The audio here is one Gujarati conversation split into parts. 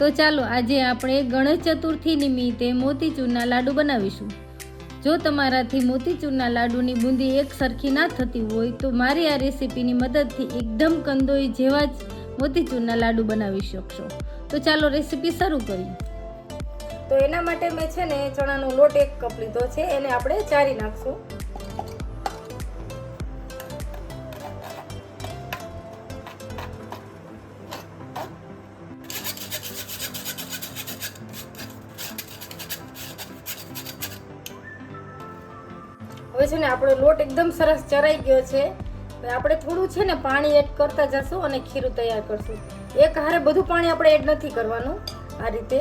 તો ચાલો આજે આપણે ગણેશ ચતુર્થી નિમિત્તે મોતીચૂરના લાડુ બનાવીશું. જો તમારાથી મોતીચૂરના લાડુની બુંદી એક સરખી ના થતી હોય તો મારી આ રેસીપીની મદદથી એકદમ કંદોઈ જેવા જ મોતીચૂરના લાડુ બનાવી શકશો. તો ચાલો રેસીપી શરૂ કરીએ. તો એના માટે મેં છે ને ચણાનો લોટ એક કપ લીધો છે, એને આપણે ચારી નાખશું. હવે છે ને આપણો લોટ એકદમ સરસ ચરાઈ ગયો છે. આપણે થોડું છે ને પાણી એડ કરતા જશું અને ખીરું તૈયાર કરશું. એક હારે બધું પાણી આપણે એડ નથી કરવાનું આ રીતે.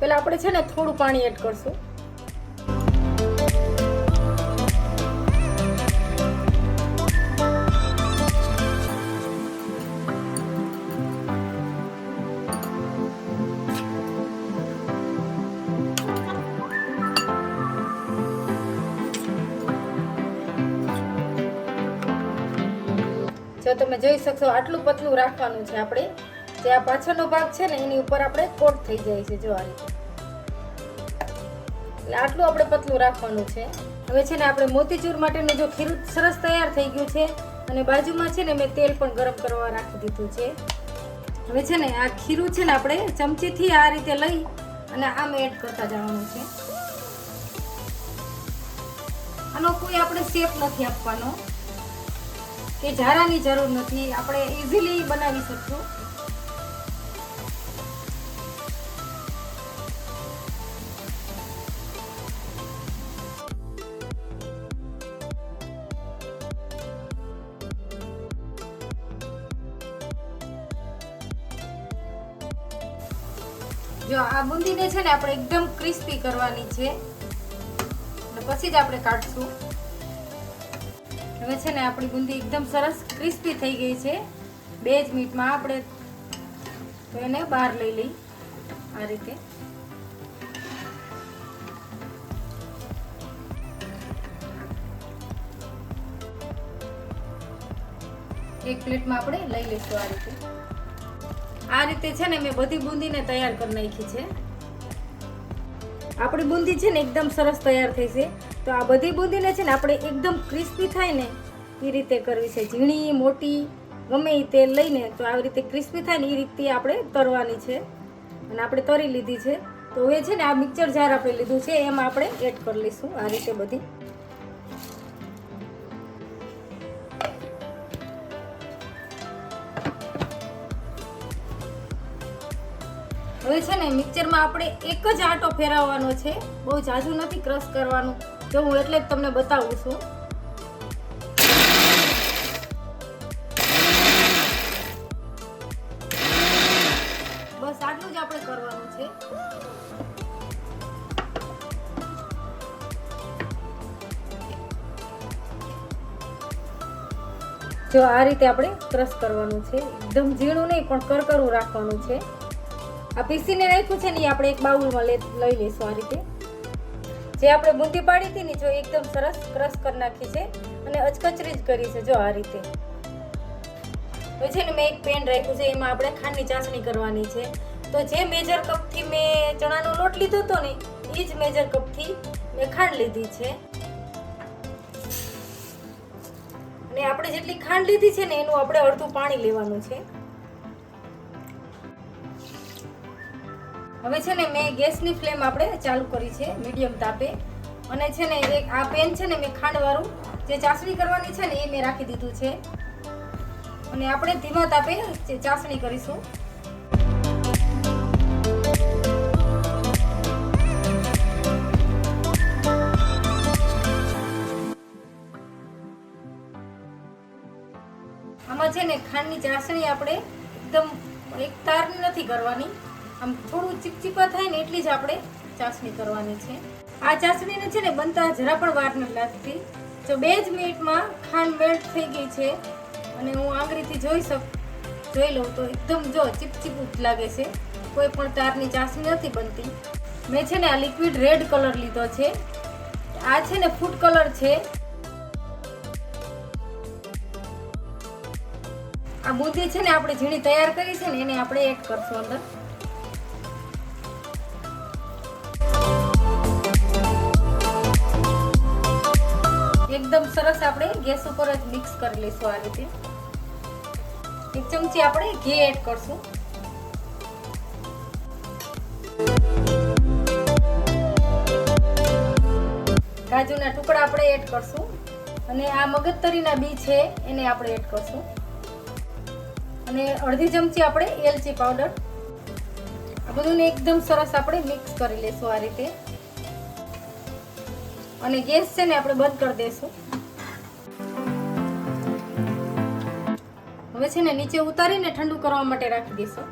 પહેલાં આપણે છે ને થોડું પાણી એડ કરશું. જો તમે જોઈ શકશો, આટલું પતલું રાખવાનું છે આપણે. જે આ પાછળનો ભાગ છે ને, એની ઉપર આપણે કોટ થઈ જાય છે, જો આ રીતે. એટલે આટલું આપણે પતલું રાખવાનું છે. હવે છે ને, આપણે મોતીચૂર માટેનું જો ખીરું સરસ તૈયાર થઈ ગયું છે અને બાજુમાં છે ને, મેં તેલ પણ ગરમ કરવા રાખી દીધું છે. હવે છે ને, આ ખીરું છે ને, આપણે ચમચીથી આ રીતે લઈ અને આમ એડ કરતા જવાનું છે. આનો કોઈ આપણે શેપ નથી આપવાનો. કે ઝારાની જરૂર નથી. આપણે ઇઝીલી બનાવી શકશું. જો આ બુંદીને છે ને આપણે એકદમ ક્રિસ્પી કરવાની છે. પછી જ આપણે કાઢશું. હવે છે ને આપણી બુંદી એકદમ સરસ ક્રિસ્પી થઈ ગઈ છે. બે જ મિનિટમાં આપણે એને બહાર લઈ લઈ આ રીતે. એક પ્લેટમાં આપણે લઈ લઈશું આ રીતે. આ રીતે છે ને મેં બધી બુંદીને તૈયાર કરી નાખી છે. આપણી બુંદી છે ને એકદમ સરસ તૈયાર થઈ છે. તો આ બધી બુંદીને છે ને આપણે એકદમ ક્રિસ્પી થાય ને એ રીતે કરવી છે. ઝીણી, મોટી, ગમે એ તેલ લઈને તો આવી રીતે ક્રિસ્પી થાય ને એ રીતે આપણે તરવાની છે. અને આપણે તરી લીધી છે. તો હવે છે ને આ મિક્સર જાર આપણે લીધું છે, એમાં આપણે એડ કરી લઈશું આ રીતે બધી. હવે છે ને મિક્સરમાં આપણે એક જ આટો ફેરવવાનો છે. બહુ જાજુ નથી ક્રશ કરવાનું. જો હું એટલે જ તમને બતાવું છું. બસ આટલું જ આપણે કરવાનું છે. જો આ રીતે આપણે ક્રશ કરવાનું છે. એકદમ ઝીણું નહીં, પણ કરકરું રાખવાનું છે. આ પીસીને રાખ્યું છે ને એ આપણે એક બાઉલમાં લઈ લઈશું આ રીતે. જે આપણે બુંદી પાડી હતી ને જો એકદમ સરસ ક્રશ કરી નાખી છે અને અચકચરી જ કરી છે જો આ રીતે. પછી ને મેં એક પેન રાખ્યું છે, એમાં આપણે ખાંડની ચાસણી કરવાની છે. તો જે મેજર કપથી મેં ચણાનો લોટ લીધો હતો ને એ જ મેજર કપથી મેં ખાંડ લીધી છે. અને આપણે જેટલી ખાંડ લીધી છે ને, એનું આપણે અડધું પાણી લેવાનું છે. હવે છે ને મેં ગેસની ફ્લેમ આપણે ચાલુ કરી છે, મીડિયમ તાપે. અને છે ને એક આ પેન છે ને મેં ખાંડવાળું, જે ચાસણી કરવાની છે ને એ મેં રાખી દીધું છે. અને આપણે ધીમા તાપે ચાસણી કરીશું. આમાં છે ને ખાંડની ચાસણી આપણે એકદમ, એક તાર નથી કરવાની. આમ થોડું ચીપચીપા થાય ને એટલી જ આપણે ચાસણી કરવાની છે. આ ચાસણીને છે ને બનતા જરા પણ વાર નથી લાગતી. જો બે જ મિનિટમાં ખાંડ મેલ્ટ થઈ ગઈ છે અને હું આંગળીથી જોઈ શક, જોઈ લઉં તો એકદમ જો ચીપચીપું લાગે છે. કોઈ પણ તારની ચાસણી નથી બનતી. મેં છે ને આ લિક્વિડ રેડ કલર લીધો છે. આ છે ને ફૂડ કલર છે. આ બુંદી છે ને આપણે ઝીણી તૈયાર કરી છે ને એને આપણે એડ કરશું અંદર. સરસ આપણે ગેસ ઉપર જ મિક્સ કરી લઈશું આ રીતે. એક ચમચી આપણે ઘી એડ કરશું. કાજુના ટુકડા આપણે એડ કરશું. અને આ મગજતરીના બી છે, એને આપણે એડ કરશું. અને અડધી ચમચી આપણે એલચી પાવડર. આ બધુંને એકદમ સરસ આપણે મિક્સ કરી લઈશું આ રીતે. અને ગેસ છે ને આપણે બંધ કરી દઈશું. હવે છે ને નીચે ઉતારીને ઠંડુ કરવા માટે રાખી દઈશું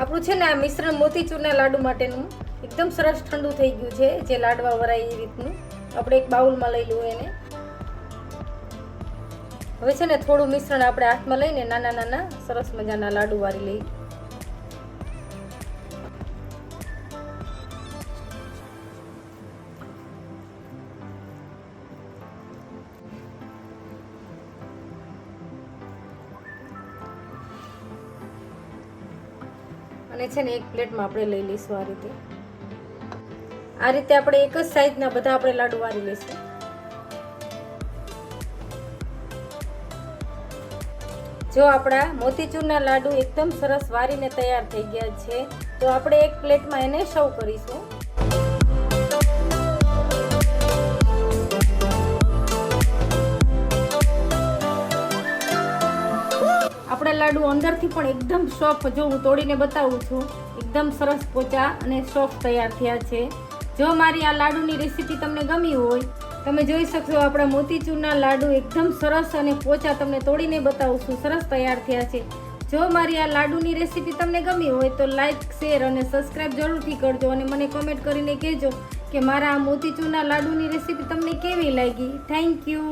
આપણું છે ને આ મિશ્રણ મોતીચૂરના લાડુ માટેનું એકદમ સરસ ઠંડુ થઈ ગયું છે, જે લાડવા વરાય એ રીતનું. આપણે એક બાઉલમાં લઈ લઉં એને. હવે છે ને થોડું મિશ્રણ આપણે હાથમાં લઈને નાના નાના સરસ મજાના લાડુ વારી લઈએ અને છે ને એક પ્લેટમાં આપણે લઈ લઈશું આ રીતે. આ રીતે આપણે એક જ સાઈઝના બધા આપણે લાડુ વારી લઈશું. જો આપણા મોતીચૂરના લાડુ એકદમ સરસ વારીને તૈયાર થઈ ગયા છે, તો આપણે એક પ્લેટમાં એને સર્વ કરીશું. આપણા લાડુ અંદરથી પણ એકદમ સોફ્ટ જો હું તોડીને બતાવું છું, એકદમ સરસ પોચા અને સોફ્ટ તૈયાર થયા છે. જો મારી આ લાડુની રેસીપી તમને ગમી હોય, તમે જોઈ શકશો આપણા મોતીચૂરના લાડુ એકદમ સરસ અને પોચા તમને તોડીને બતાવું છું સરસ તૈયાર થયા છે. જો મારી આ લાડુની રેસીપી તમને ગમી હોય તો લાઇક શેર અને સબસ્ક્રાઈબ જરૂરથી કરજો અને મને કોમેન્ટ કરીને કહેજો કે મારા આ મોતીચૂરના લાડુની રેસીપી તમને કેવી લાગી. Thank you